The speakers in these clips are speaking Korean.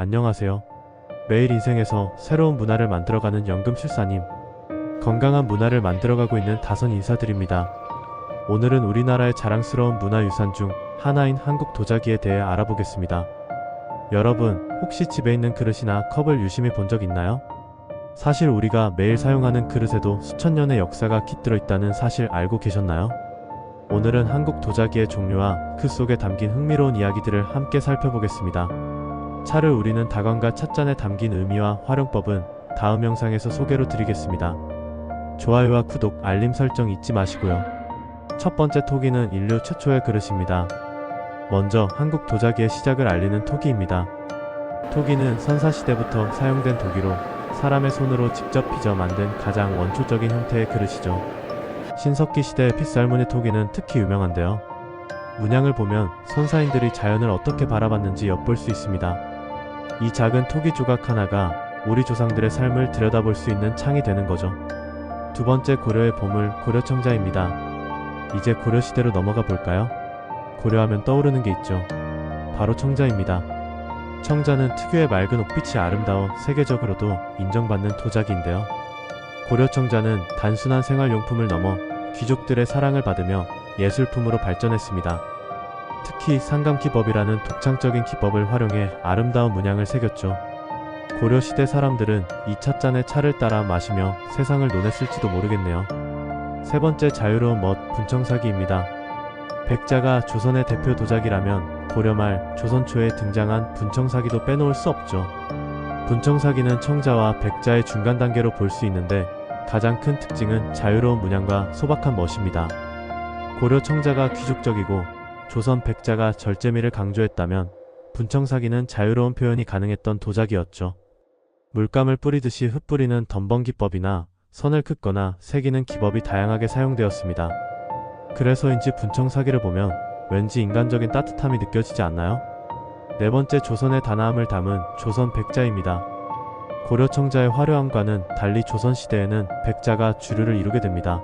안녕하세요. 매일 인생에서 새로운 문화를 만들어가는 연금술사님. 건강한 문화를 만들어가고 있는 다선 인사드립니다. 오늘은 우리나라의 자랑스러운 문화유산 중 하나인 한국 도자기에 대해 알아보겠습니다. 여러분, 혹시 집에 있는 그릇이나 컵을 유심히 본 적 있나요? 사실 우리가 매일 사용하는 그릇에도 수천 년의 역사가 깃들어 있다는 사실 알고 계셨나요? 오늘은 한국 도자기의 종류와 그 속에 담긴 흥미로운 이야기들을 함께 살펴보겠습니다. 차를 우리는 다관과 찻잔에 담긴 의미와 활용법은 다음 영상에서 소개로 드리겠습니다. 좋아요와 구독, 알림 설정 잊지 마시고요. 첫 번째 토기는 인류 최초의 그릇입니다. 먼저 한국 도자기의 시작을 알리는 토기입니다. 토기는 선사시대부터 사용된 도기로 사람의 손으로 직접 빚어 만든 가장 원초적인 형태의 그릇이죠. 신석기 시대의 핏살무늬 토기는 특히 유명한데요. 문양을 보면 선사인들이 자연을 어떻게 바라봤는지 엿볼 수 있습니다. 이 작은 토기 조각 하나가 우리 조상들의 삶을 들여다볼 수 있는 창이 되는 거죠. 두 번째 고려의 보물 고려청자입니다. 이제 고려시대로 넘어가 볼까요? 고려하면 떠오르는 게 있죠. 바로 청자입니다. 청자는 특유의 맑은 옥빛이 아름다워 세계적으로도 인정받는 도자기인데요. 고려청자는 단순한 생활용품을 넘어 귀족들의 사랑을 받으며 예술품으로 발전했습니다. 특히 상감기법이라는 독창적인 기법을 활용해 아름다운 문양을 새겼죠. 고려시대 사람들은 이 찻잔에 차를 따라 마시며 세상을 논했을지도 모르겠네요. 세 번째 자유로운 멋 분청사기입니다. 백자가 조선의 대표 도자기라면 고려 말 조선 초에 등장한 분청사기도 빼놓을 수 없죠. 분청사기는 청자와 백자의 중간 단계로 볼 수 있는데 가장 큰 특징은 자유로운 문양과 소박한 멋입니다. 고려 청자가 귀족적이고 조선 백자가 절제미를 강조했다면 분청사기는 자유로운 표현이 가능했던 도자기였죠. 물감을 뿌리듯이 흩뿌리는 덤벙기법이나 선을 긋거나 새기는 기법이 다양하게 사용되었습니다. 그래서인지 분청사기를 보면 왠지 인간적인 따뜻함이 느껴지지 않나요? 네 번째 조선의 단아함을 담은 조선 백자입니다. 고려 청자의 화려함과는 달리 조선시대에는 백자가 주류를 이루게 됩니다.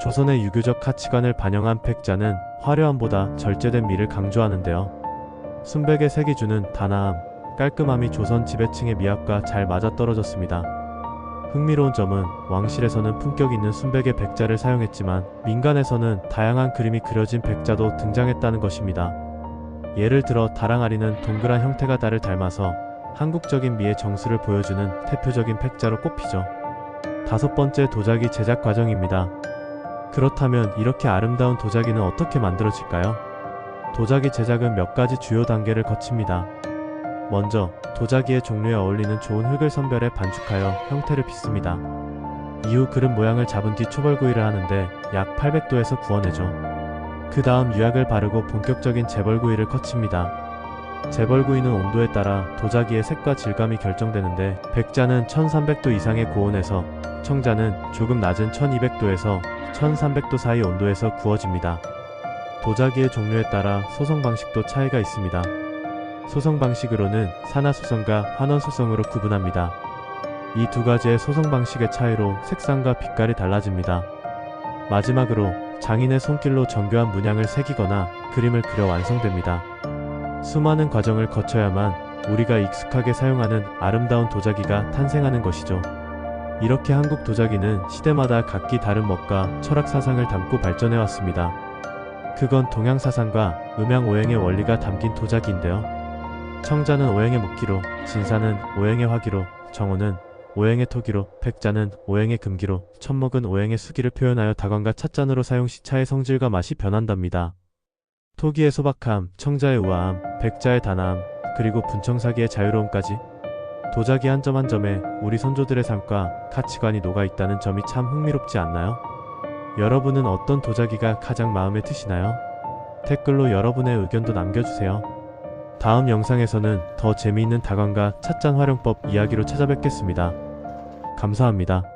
조선의 유교적 가치관을 반영한 백자는 화려함보다 절제된 미를 강조하는데요. 순백의 색이 주는 단아함, 깔끔함이 조선 지배층의 미학과 잘 맞아떨어졌습니다. 흥미로운 점은 왕실에서는 품격 있는 순백의 백자를 사용했지만 민간에서는 다양한 그림이 그려진 백자도 등장했다는 것입니다. 예를 들어 다랑아리는 동그란 형태가 달을 닮아서 한국적인 미의 정수를 보여주는 대표적인 백자로 꼽히죠. 다섯 번째 도자기 제작 과정입니다. 그렇다면 이렇게 아름다운 도자기는 어떻게 만들어질까요? 도자기 제작은 몇 가지 주요 단계를 거칩니다. 먼저 도자기의 종류에 어울리는 좋은 흙을 선별해 반죽하여 형태를 빚습니다. 이후 그릇 모양을 잡은 뒤 초벌구이를 하는데 약 800도에서 구워내죠. 그 다음 유약을 바르고 본격적인 재벌구이를 거칩니다. 재벌구이는 온도에 따라 도자기의 색과 질감이 결정되는데 백자는 1300도 이상의 고온에서 청자는 조금 낮은 1200도에서 1300도 사이 온도에서 구워집니다. 도자기의 종류에 따라 소성 방식도 차이가 있습니다. 소성 방식으로는 산화소성과 환원소성으로 구분합니다. 이 두 가지의 소성 방식의 차이로 색상과 빛깔이 달라집니다. 마지막으로 장인의 손길로 정교한 문양을 새기거나 그림을 그려 완성됩니다. 수많은 과정을 거쳐야만 우리가 익숙하게 사용하는 아름다운 도자기가 탄생하는 것이죠. 이렇게 한국 도자기는 시대마다 각기 다른 멋과 철학 사상을 담고 발전해 왔습니다. 그건 동양 사상과 음양 오행의 원리가 담긴 도자기인데요. 청자는 오행의木기로, 진사는 오행의 화기로, 정호는 오행의 토기로, 백자는 오행의 금기로, 천목은 오행의 수기를 표현하여 다관과 찻잔으로 사용 시 차의 성질과 맛이 변한답니다. 토기의 소박함, 청자의 우아함, 백자의 단아함, 그리고 분청사기의 자유로움까지 도자기 한 점 한 점에 우리 선조들의 삶과 가치관이 녹아 있다는 점이 참 흥미롭지 않나요? 여러분은 어떤 도자기가 가장 마음에 드시나요? 댓글로 여러분의 의견도 남겨주세요. 다음 영상에서는 더 재미있는 다관과 찻잔 활용법 이야기로 찾아뵙겠습니다. 감사합니다.